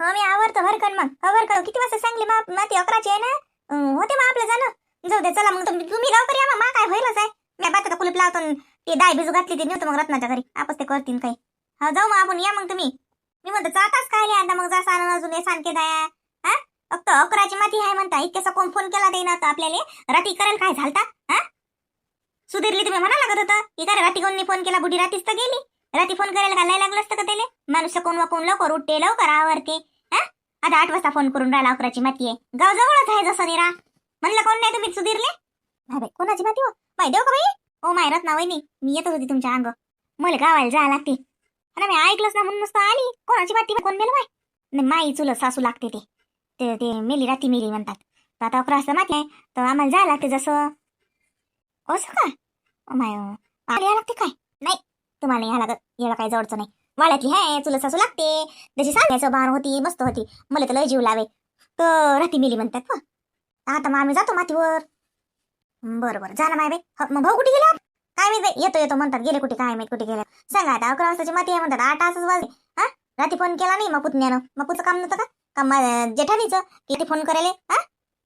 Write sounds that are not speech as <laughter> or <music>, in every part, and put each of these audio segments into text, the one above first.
हो मी आवडतो भरकन मग. हो भरकन किती वाजता सांगली मा माती अकराची आहे ना? होते मग आपलं जाणं. जाऊ दे चला मग तुम्ही लवकर या मग. मा काय होईलच आहे. मी बात कुलूप लावतो ते ती डाय भिजू घातली ती नव्हतं मग रत्नाच्या घरी. आपस ते करतील काही. हा जाऊ मग आपण. या मग तुम्ही. मी म्हणतो जाताच काय आता? मग जा सारण अजून हे सांगते दया. हा? फक्त अकराची माती आहे म्हणता. इतक्याचा कोण फोन केला ते ना आपल्याला. रात्री करायला काय झालता? हा? सुधीरली तुम्ही म्हणा लागत होतं? की काय रात्री कोणी फोन केला? बुढी रातीच तर गेली. रात्री फोन करायला घालायला लागलं असतं का त्याला? माणूस कोण वाकून लवकर उठते लवकर आवरते हा? आता आठ वाजता फोन करून राहिला अकराची माती आहे. गाव जवळच आहे जसं निरा. म्हणलं कोण नाही तुम्ही सुधीरले? अरे बाई कोणाची माती हो? बाई देऊ का बाई? ओ माय रत्ना वहिनी मी येतच होती तुमच्या अंग. मला गावाला जायला लागते. अरे मी ऐकलंच ना म्हणून नुसतं आली. कोणाची माती कोण मेलं बाय नाही माई चुलत सासू लागते ते. ते ते मेली राती मेली म्हणतात. तर आता अकरा वाजता माती आहे. तर आम्हाला जायला लागते जसं. असं का? ओ माय आली लागते काय? नाही तुम्हाला या लागत याला काही जवळचं नाही. वाड्यातली हाय चुलत सासू लागते. जशी सांगायचं बाण होती मस्त होती. मला तर लय जीव लावे. तर राती मिली म्हणतात व आता मग आम्ही जातो मातीवर बरं बरं. जा ना माय बाई. ह, मग भाऊ कुठे गेला? काय माहीत बाई. येतो येतो म्हणतात. गेले कुठे काय माहीत कुठे गेले. सांगा आता अकरा वाजताची माती आहे म्हणतात. आठ तासच वाजले. हा? राती फोन केला नाही मग पुतण्यानं. मग पुचं काम नव्हतं का? का मा- जेठानीचं की ते फोन करायले. हा?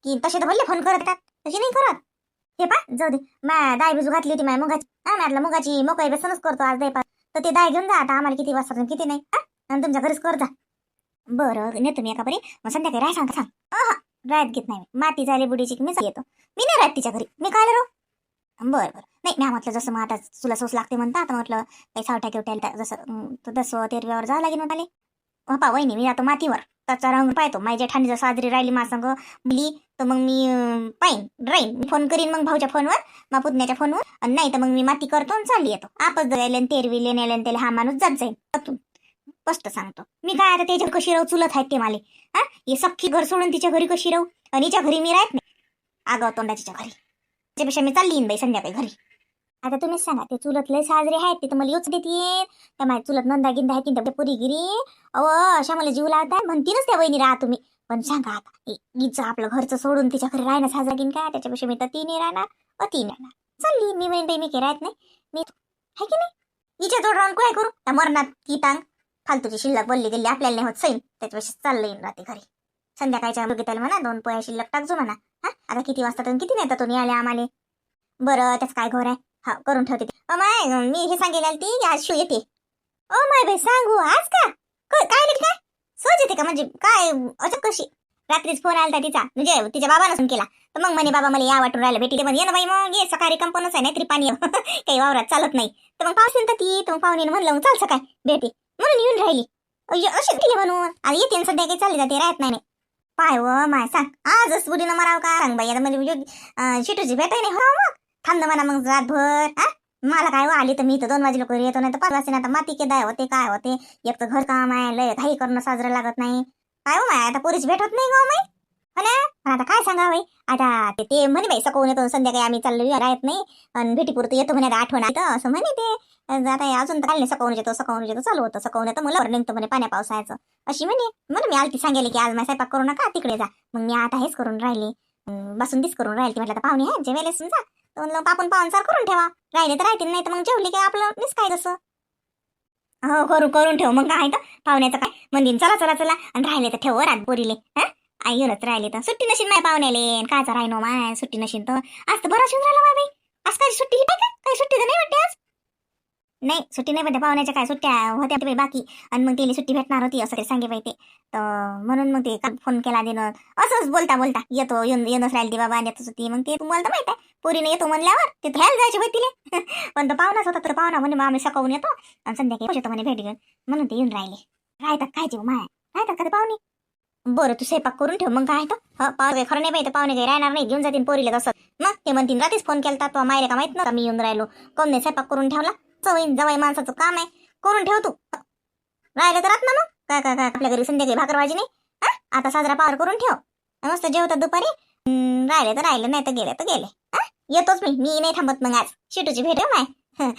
की तसे तर भरले फोन करत का? तशी नाही करत. हे पा जाऊ दे. मा दाय बिजू घातली होती माय मुगाची. हा म्हटलं मुगाची मोकळी बेसनच करतो आज दाय तर ते दाय घेऊन जा आता आम्हाला किती वाजता किती नाही. हा? आणि तुमच्या घरीच कर जा. बरं नेतो मी एका बरी मग संध्याकाळी राय सांग. सांग हा राहत घेत नाही मी. माती झाली बुडीची की मी येतो. मी नाही राहत तिच्या घरी. मी काय रो बरं बरं. नाही मी म्हटलं जसं मग आता तुला सोस लागते म्हणता आता म्हटलं काही सावठ्या केवट्याला जसं अं, दसवं तेरव्यावर जावं लागेल म्हणाले पा वहिनी मी जातो मातीवर. त्याचा रंग पाहतो. माझ्या ठाणी साजरी राहिली मासंग मुली तर मग मी पाहीन. राहीन. मी फोन करीन मग भाऊच्या फोनवर मा पुतण्याच्या फोनवर आणि नाही तर मग मी माती करतो आणि चालली येतो. आपच जायला तेरवी लेण्याला त्याला हा माणूस जात जाईल. अतून. स्पष्ट सांगतो. मी काय आता त्याच्या कशी राहू? चुलत आहेत ते माले. हा? हे सख्खी घर सोडून तिच्या घरी कशी राहू? आणि हिच्या घरी मी राहत नाही. आगाव तोंडाच्या घरी. त्याच्यापेक्षा मी चालली येईन बाई संध्याकाळी घरी. आता तुम्हीच सांगा ते चुलत लय साजरे आहेत ते तर मला येऊच देते त्या माझ्या चुलत नंदा गिंदा आहे तिथं पुरी गिरी. अव अशा मला जीव लावताय म्हणतीनच त्या वहिनी राहा तुम्ही. पण सांगा आता हे आपलं घरचं सोडून तिच्या घरी राहणं साजरा घेईन काय त्याच्यापेक्षा मी तर ती नाही राहणार. अ तीन राहणार. चालली मी म्हणते मी काही राहत नाही. मी आहे की नाही? हिच्या जोड राहून काय करू? त्या मरणात की तांग फालतूची शिल्लक बोलली गेली आपल्याला नाही होत सैन. त्याच्यापेक्षा चाललं येईन राहते घरी. संध्याकाळच्या बघितलं म्हणा दोन पोया शिल्लक टाकजो म्हणा. हा आता किती वाजता तुम्ही किती तर तुम्ही आले आम्हाला? बरं त्याच काय घोर आहे? हा करून ठेवते अ माय मी हे सांगेल ती आज शिव येते. ओ माय बाई सांगू आज का? काय लिहिलं काय? सहज येते का म्हणजे काय अचक कशी? रात्रीच फोन आलता तिचा म्हणजे तिच्या बाबानं फोन केला. तर मग म्हणे बाबा मला या वाटून राहिलं भेटी पण ये ना बाई मग ये सकाळी कंपनच आहे नाहीतरी पाणी. <laughs> काही वावरात चालत नाही. तर मग पाऊस तर ती? तर मग पाहुणे म्हणलं मग चाल सकाळ भेटी. म्हणून येऊन राहिली. अय्य, अशी केली म्हणून. आणि येते सध्या काही चालली जाते राहत नाही पाय व माय सांग आजच बुडीनं मराव का? सांग बाई आता म्हणजे शिटूची भेटाय नाही. हो मग. थांब म्हणा मग रातभर हा? मला काय व आली तर मी तर दोन वाजे लोक येतो नाही तर पाच वाजता आता माती केदाय होते काय होते? एक तर घर काम आहे लय काही करणं साजरं लागत नाही. काय हो माय आता पोरीच भेटत नाही गो माई हो पण आता काय सांगा बाई? आता ते- ते म्हणे बाई सकवून येतो संध्याकाळी आम्ही चाललो राहत नाही. आणि भेटीपुरतं येतो म्हणे आठवण येतं असं म्हणे ते. आता अजून तर नाही सकवून येतो सकवून येतो चालू होतं सकवून येतं मला निघतो म्हणे पाण्या पावसायचं अशी म्हणे म्हणून मी आलती सांगेल की आज माझा स्वयंपाक करू नका तिकडे जा. मग मी आता हेच करून राहिले. बसून दिस करून राहिली म्हटलं आता पाहुणे आहे जेवायला समजा म्हणलं आपण पाहुणचार करून ठेवा. राहिले तर राहतील नाही तर मग जेवली की आपलं मिस काय जसं. हो करू करून ठेव. मग काय तर पाहुण्याचं काय? म्हणजे चला चला चला. आणि राहिले तर ठेव हो, रात बोरीले हा? आई येऊनच राहिले तर. सुट्टी नशीन नाही पाहुण्याले. कायचा राहिनो माय? सुट्टी नशीन तर. आज तर बरं शिवून राहिला बाई. आज काय सुट्टी नाही काय काही सुट्टी तर नाही वाटते आज? नाही सुट्टी नाही भेटते पाहुण्याच्या काय सुट्ट्या होत्या ते बाकी. आणि मग तिला सुट्टी भेटणार होती असं काही सांगे बाई ते. तर म्हणून मग ते काल फोन केला देणं असंच बोलता बोलता. येतो येऊन येणंच राहिली ती बाबा आणि येतच होती. मग ते तुम्हाला तर माहीत आहे. पोरीने येतो म्हणल्यावर ते घ्यायला जायचे होते तिले. <laughs> पण तो पाहुणाच होता तर पाहुणा म्हणे मग आम्ही सकाळून येतो आणि संध्याकाळी येतो म्हणे भेट घेऊन. म्हणून ते येऊन राहिले. राहतात काय जेव माय? राहतात का ते पाहुणे? बरं तू स्वयंपाक करून ठेव मग काय तर ह पाहुणे खरं नाही पाहिजे पाहुणे काही राहणार नाही घेऊन जातील पोरीला तसं. मग ते म्हणतील रात्रीच फोन केला तो मायरे का माहीत नव्हता मी येऊन राहिलो. कोण नाही स्वयंपाक करून ठेवला. चवईन जवाई माणसाचं काम आहे. करून ठेव तू. राहिलं तर राहत ना मग. काय काय काय? आपल्या घरी संध्याकाळी भाकर भाजी नाही? आता साजरा पावर करून ठेव. मस्त जेवतात दुपारी. राहिले तर राहिले नाही तर गेले तर गेले. येतोच मी मी नाही थांबत मग आज. शिटूची भेट हो माय. <laughs>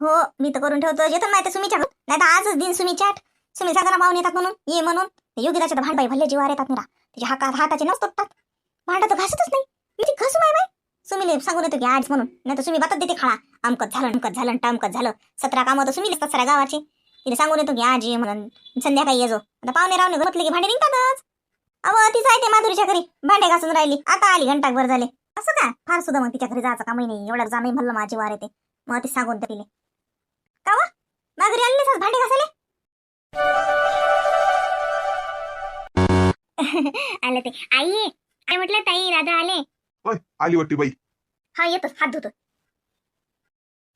हो मी तर करून ठेवतो येतो माहिती सुमीच्या नाही तर आजच दिन सुमी चाट. सुमी साजरा पाहून येतात म्हणून ये म्हणून. योगिताच्या तर भांडबाई भल्ले जीवार येतात मेरा त्याच्या हातात हाताचे नस तुटतात भांडा तर घासतच नाही. मी ती घासू माय बाय सुमीले सांगून येतो की आज म्हणून. नाही तर सुमी बातच देते खाळा. अमकत झालं अमकत झालं टामकत झालं. सतरा कामं तर सुमीलेच सगळ्या गावाचे. तिने सांगून येतो की आज ये म्हणून. संध्याकाळी येजो आता पाहुणे रावणे घरातले की भांडे निघतातच अहो तीच आहे ते माधुरीच्या घरी. भांडे घासून राहिली. आता आली घंटाभर झाले. असं का फार सुद्धा मग तिच्या घरी जायचं कामही नाही. एवढं जाणं म्हणलं माझी वार येते. मग ती सांगून तर तिले का वा? माघारी आली नाही भांडे घासायला? <laughs> आले ते. आई आई म्हटलं? ताई दादा आले? आली वाटते बाई. हा येतो. हात धुतो.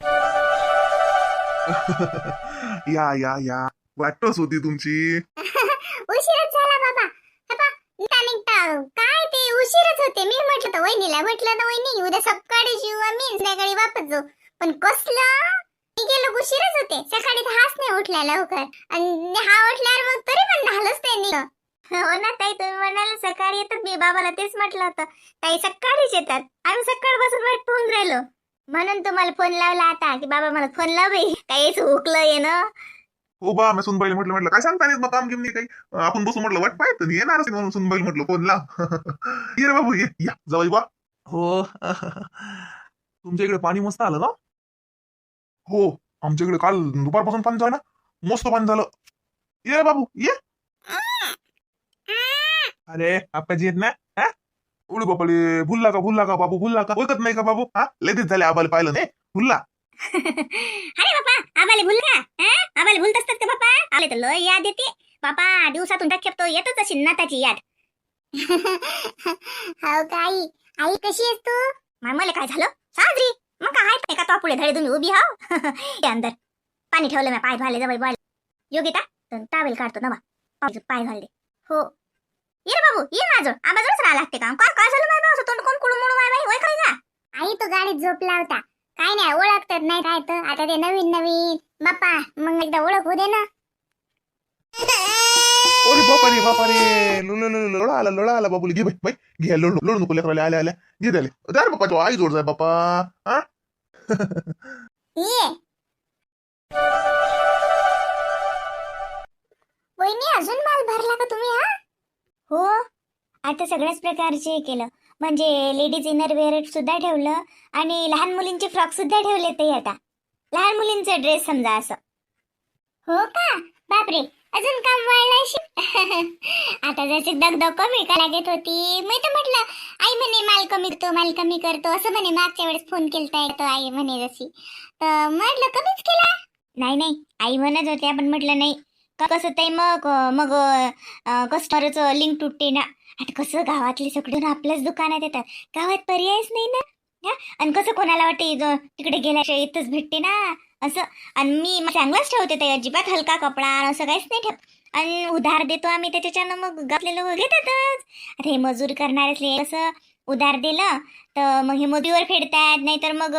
<laughs> या या या. वाटच होती तुमची <laughs> उशीरच झाला बाबा बाबा निघता निघता काय ते उशीरच होते. मी म्हटलं तर वहिनीला म्हटलं ना वहिनी उद्या सकाळी जीव आम्ही संध्याकाळी वापस जाऊ. पण कसलं? मी गेलो उशीरच होते. सकाळी तर हाच नाही उठला लवकर. आणि हा उठल्यावर मग तरी पण झालंच त्यांनी हो ना ताई तुम्ही म्हणाल सकाळी येतात. मी बाबाला तेच म्हटलं होतं. ताई सकाळीच येतात. आम्ही सकाळपासून वाट पाहून राहिलो. म्हणून तुम्हाला फोन लावला आता की बाबा मला फोन लाव बाई. काहीच हुकलं ये ना हो बा मी सुनबाईला म्हटलं म्हटलं काय सांगता नाही मग काम घेऊन काही. आपण बसू म्हटलं वाट पाहत नाही येणारच म्हणून सुनबाईला म्हटलं फोन लाव. <laughs> ये रे बाबू ये या जाऊ बा हो. <laughs> तुमच्या इकडे पाणी मस्त आलं ना? हो आमच्या इकडे काल दुपारपासून पाणी झालं ना मस्त पाणी झालं. ये रे बाबू ये. अरे आपाजी येत ना उडी बापाले भुलला का भुलला का बाबू भुलला का? ओळखत नाही का बाबू? हा? लगेच झाले आबाला पाहिलं नाही. भुलला. अरे बापा आम्हाला भूल का हा? आम्हाला भूलत असतात का बापा आले तर लय याद येते. बापा दिवसातून खेपतो येतच अशी नाताची याद. <laughs> हो का आई? आई कशी आहेस तू? मला काय झालं? साजरी? मग काय आहे? का तो पुढे धडे तुम्ही उभी हाव. <laughs> ये अंदर. पाणी ठेवलं मी पाय झाले जवळ बाय योगिता टावेल काढतो नवा. पाय- पाय घालते हो. ये रे बाबू ये माझं आबाजवळच राहा लागते का? काय काय झालं बाबा तोंड कोण कुडून मुडून माय बाई? होय काय का? आई तो गाडीत झोपला होता काय नाही ओळखतात नाही काय तर आता ते नवीन नवीन. बाप्पा मग एकदा ओळख होऊ दे ना. बापा रे बापा रे लो- लो- लो- लो- लोळा आला लोळा आला बाबूला. घे बाई बाई. घे लोड लोड नको लेकराला आल्या आल्या. घे बापा तो आई जोड जाय बापा हा? ये. वहिनी अजून माल भरला का तुम्ही हा? हो. आता सगळ्याच प्रकारचे केलं. म्हणजे लेडीज इनरवेअर सुद्धा ठेवलं आणि लहान मुलींचे फ्रॉक सुद्धा ठेवले ते आता. लहान मुलींचे ड्रेस समजा असं. हो का? बापरे. अजून काम वाढलं <laughs> आता जशी दगदग कमी करा घेत होती. मी तर म्हटलं आई म्हणे माल कमी करतो माल कमी करतो. असं म्हणे मागच्या वेळेस फोन केलता येतो आई म्हणे जशी. तर म्हटलं कमीच केला? नाही नाही. आई म्हणत होती आपण म्हटलं नाही. कसं ते मग मग कस्टमरचं लिंक तुटते ना. आता कसं गावातले सगळे आपल्याच दुकानात येतात. गावात पर्यायच नाही ना? हा? आणि कसं कोणाला वाटते तिकडे गेल्याशिवाय इथंच भेटते ना? असं. आणि मी मग चांगलाच ठेवते ते अजिबात हलका कपडा आणि असं काहीच नाही ठेवत. आणि उधार देतो आम्ही त्याच्यानं मग गावातले लोक घेतातच. आता हे मजूर करणारे कसं उधार दिलं तर मग हे मोदीवर फेडतात नाहीतर मग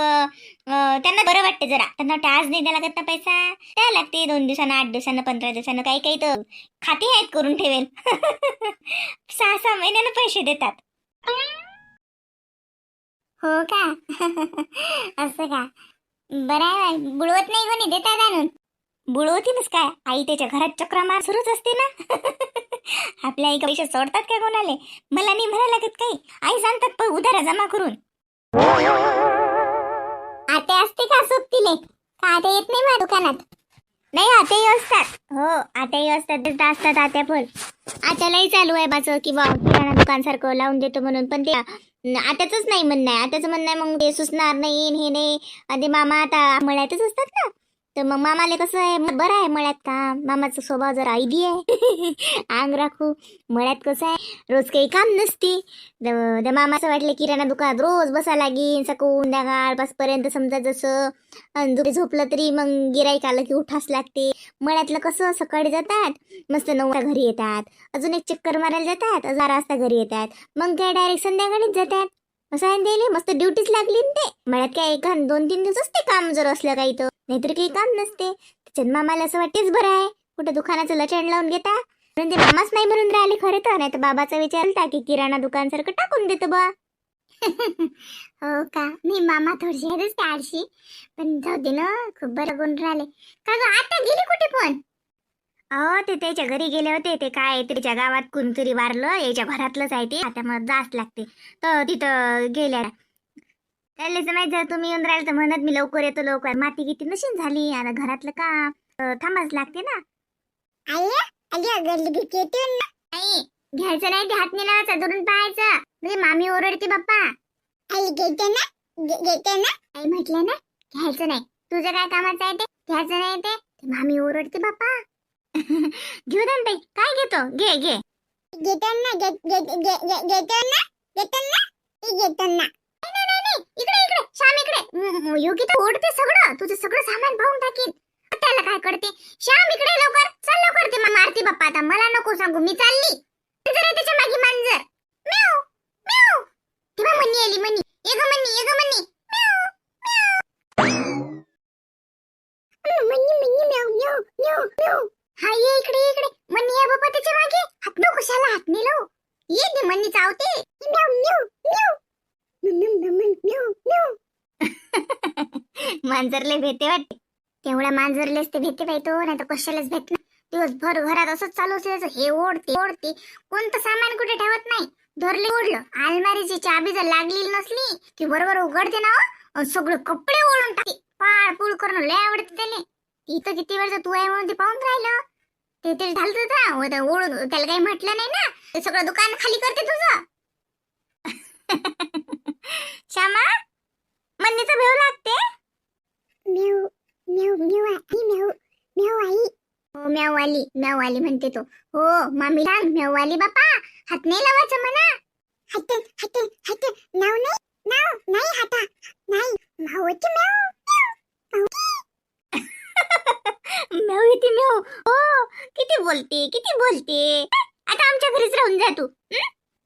त्यांना बरं वाटते जरा. त्यांना टास नाही द्यायला लागत ना पैसा. द्यायला लागते दोन दिवसानं आठ दिवसानं पंधरा दिवसानं काही काही तर खाते आहेत करून ठेवेल. <laughs> सहा सहा महिन्यानं पैसे देतात. हो का? <laughs> असं का? बरं बुडवत नाही कोणी? देतात आणून. बुडवतीनच काय? आई त्याच्या घरात चक्रा मार सुरूच असते ना? <laughs> आपल्या आई पैसे सोडतात काय कोणाले? मला नाही भरायला लागत काही. आई सांगतात पण उधारा जमा करून. आते असते का सोबतीले का आता येत नाही माझ्या दुकानात? नाही आताही असतात. हो आताही असतात तिथं असतात आत्या पण आत्यालाही चालू आहे माझं किंवा किराणा दुकान सारखं लावून देतो म्हणून. पण ते आत्याचंच नाही म्हणणं आहे. आत्याचं म्हणणं आहे मग ते सुचणार नाही हे नाही. आणि मामा आता मळ्यातच असतात ना? तर मग मामाले कसं आहे बरं आहे मळ्यात का? मामाचा स्वभाव जरा आयडी आहे. <laughs> आंग राखू. मळ्यात कसं आहे रोज काही काम नसते. द- त्या मामाचं वाटलं किराणा दुकानात रोज बसा लागेल सकून द्यागाळ पाचपर्यंत समजा जसं आणि दुपारी झोपलं तरी मग गिराईक आलं की उठास लागते. मळ्यातलं कसं सकाळी जातात मस्त नऊ घरी येतात. अजून एक चक्कर मारायला जातात अजून वाजता घरी येतात. मग काय डायरेक्ट संध्याकाळीच जातात. असं आहे मस्त ड्युटीच लागली ते. मळ्यात काय एका दोन तीन दिवस असते काम जर असलं काही तर. नाहीतर काही काम नसते. त्याच्यात मामाला असं वाटतेच बरं आहे. कुठं दुकानाचं लचण लावून घेता? पण ते मामाच नाही म्हणून राहिले खरे तर. नाही तर बाबाचा विचारता की किराणा दुकान सारखं टाकून देतो बा <laughs> हो का? मी मामा थोडीशी आळशी पण जाऊ दे ना. खूप बरं गुण राहिले. का ग आता गेली कुठे पण? अहो ते त्याच्या घरी गेले होते. ते काय त्याच्या गावात कोणतरी वारलं. याच्या घरातलंच आहे ते. आता मग जास्त लागते. तर तिथं गेल्या. त्याला माहीत तुम्ही येऊन राहिले तर म्हणत मी लवकर येतो लवकर. माती किती नशीन झाली. आता घरातलं का थांबाच लागते ना. नाही घ्यायचं नाही ते हात लावायचा दुरून पाहायचं. म्हणजे मामी ओरडते बाप्पा आई घेते ना? घेते ना? आई म्हटलं ना घ्यायचं नाही. तुझं काय कामाचं आहे ते? घ्यायचं नाही ते? मामी ओरडते बाप्पा घेऊ <laughs> ताई काय घेतो? घे घे. इकडे इकडे. श्याम इकडे. योगी तर ओढते सगळं. तुझं सगळं सामान पाहून टाकीन. त्याला काय करते? श्याम इकडे लवकर. चल लवकर ते मारती बाप्पा आता. मला नको सांगू. मी चालली. मांजर आहे त्याच्यामागे मांजर. म्याव म्याव तेव्हा मनी आली मनी ये ग मनी ये ग मनी म्याव म्याव मनी मनी म्याव म्याव म्याव म्याव हा ये इकडे इकडे. मन्नी आहे बाबा त्याच्यामागे. हात नको कशाला हात नेलो ये ते मन्नी चावते म्याव म्याव म्याव म्याव म्याव मांजरले भेटे वाटते. तेवढ्या मांजरलेच ते भेटे पाहितो नाही तर कशालाच भेट दिवसभर घरात असंच चालू असल्याचं हे ओढते ओढते. कोणतं सामान कुठे ठेवत नाही. धरले ओढलं. अलमारीची चाबी जर लागलेली नसली की बरोबर उघडते ना हो, सगळे कपडे ओढून टाकते. पाळ पूळ करणं लय आवडते त्याने इथं किती वेळचं तू आहे म्हणून ते पाहून राहिलं. ते तरी झालं ना व ते ओढून त्याला काही म्हटलं नाही ना. ते सगळं दुकान खाली करते तुझं. <laughs> श्यामा मन्नीचं भेव लागते? आई आई. हो म्हणते तो. हो मामी सांग म्याववाली बापा. हात नाही लावायचं म्हणा. हात हात हात नाव नाही नाव नाही हाता. नाही मावची म्याव <laughs> मेव येते मेव हो किती बोलते किती बोलते? आता आमच्या घरीच राहून जा तू.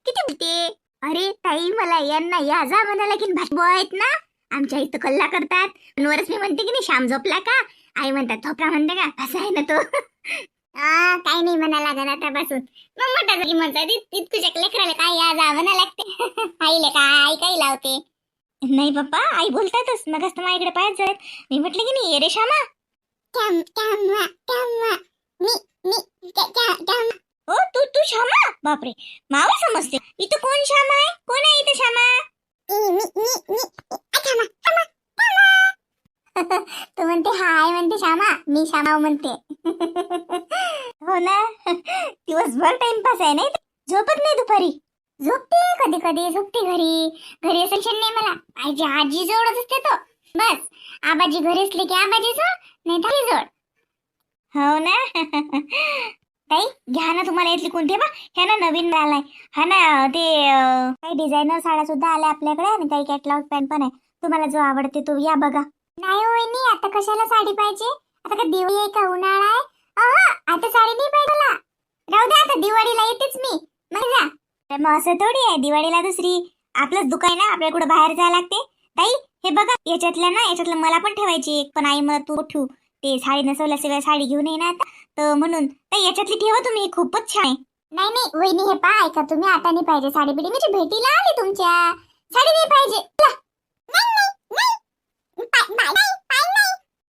किती बोलते? अरे ताई मला यांना या जा म्हणाला की भाषबो आहेत ना? आमच्या इथं कल्ला करतात. वरच मी म्हणते की नाही श्याम झोपला का? आई म्हणतात झोपला म्हणते का? असं आहे ना तो. <laughs> काय नाही म्हणा लागत आतापासून. मग मोठा जरी म्हणतात तुझ्या लेकराला काय या जा म्हणा लागते. <laughs> आईले काय आई काही लावते? नाही पप्पा आई बोलतातच. मग असतं माझ्याकडे पाहत जात मी म्हटलं की नाही ये रे श्यामा. हो तू तू श्यामा बापरे. मावा समजते. इथं कोण श्यामा आहे? कोण आहे इथं श्यामा <laughs> तू म्हणते हाय म्हणते श्यामा मी श्यामा म्हणते. <laughs> हो ना? <laughs> दिवसभर टाइमपास आहे नाही? झोपत नाही दुपारी? झोपते कधी कधी झोपते घरी. घरी शन नाही मला. आजी आजी जवळच असते तो. बस. आबाजी घरी असले की आबाजी जोड. नाही तर हो ना? ताई घ्या ना तुम्हाला इथली कोणती बा. ह्या ना नवीन आलाय हा ना ते अं, काही डिझायनर साड्या सुद्धा आल्या आपल्याकडे आणि काही कॅटलॉग पॅन्ट पण आहे. तुम्हाला जो आवडते तो या बघा. नाही हो, वहिनी आता कशाला साडी पाहिजे? आता का दिवाळी आहे का? उन्हाळा आहे. अहा आता साडी नाही पाहिजे मला. राहू दे आता दिवाळीला येतेच मी. मग जा. मग असं थोडी आहे दिवाळीला दुसरी. आपलंच दुकान आहे ना आपल्याला कुठं बाहेर जायला लागते. ताई हे बघा याच्यातल्या ना याच्यातलं मला पण ठेवायची एक. पण आई मला तू ठेवू ते साडी नसवल्याशिवाय साडी घेऊन ये ना आता. तर म्हणून ताई याच्यातली ठेवा तुम्ही खूपच छान आहे. नाही नाही वहिनी हे पहा ऐका तुम्ही आता नाही पाहिजे साडी बिडी. म्हणजे भेटीला आली तुमच्या. साडी नाही पाहिजे.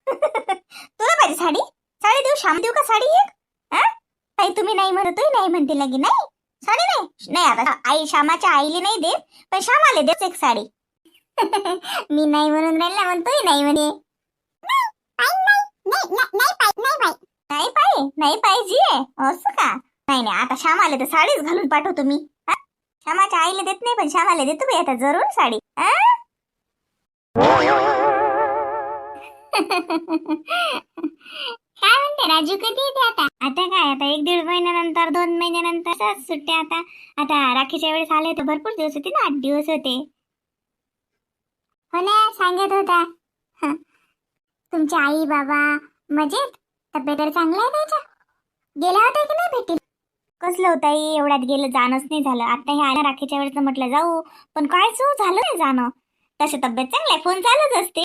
<laughs> तुला पाहिजे साडी? साडी देऊ शाम देऊ का साडी एक? ताई तुम्ही नाही म्हणतोय नाही म्हणते लगी नाही साडी नाही. नाही आता आई श्यामाच्या आईले नाही देत पण श्यामाले देत एक साडी. मी नाही म्हणून राहिला म्हणतोय नाही म्हणे. नाही पाहिजे नाही पाहिजे असं का? नाही नाही आता श्यामाले तर साडीच घालून पाठवतो मी? श्यामाच्या आईला देत नाही पण श्यामाला देतो बाई आता जरूर साडी? काय म्हणते राजू कधी येते आता? आता काय आता एक दीड महिन्यानंतर दोन महिन्यानंतर सुट्ट्या आता. आता राखीच्या वेळेस आले तर भरपूर दिवस होते ना आठ दिवस होते. हो ना सांगत होता. हं. तुमची आई बाबा मजेत? तब्येत चांगलं आहे त्याच्या? गेला होता की नाही भेटी कसलं होतं आई एवढ्यात गेलं जाणंच नाही झालं. आता हे आल्या राखीच्या वेळेस म्हटलं जाऊ पण काय सो झालं नाही जाणं? तशी तब्येत चांगली आहे फोन चालूच असते.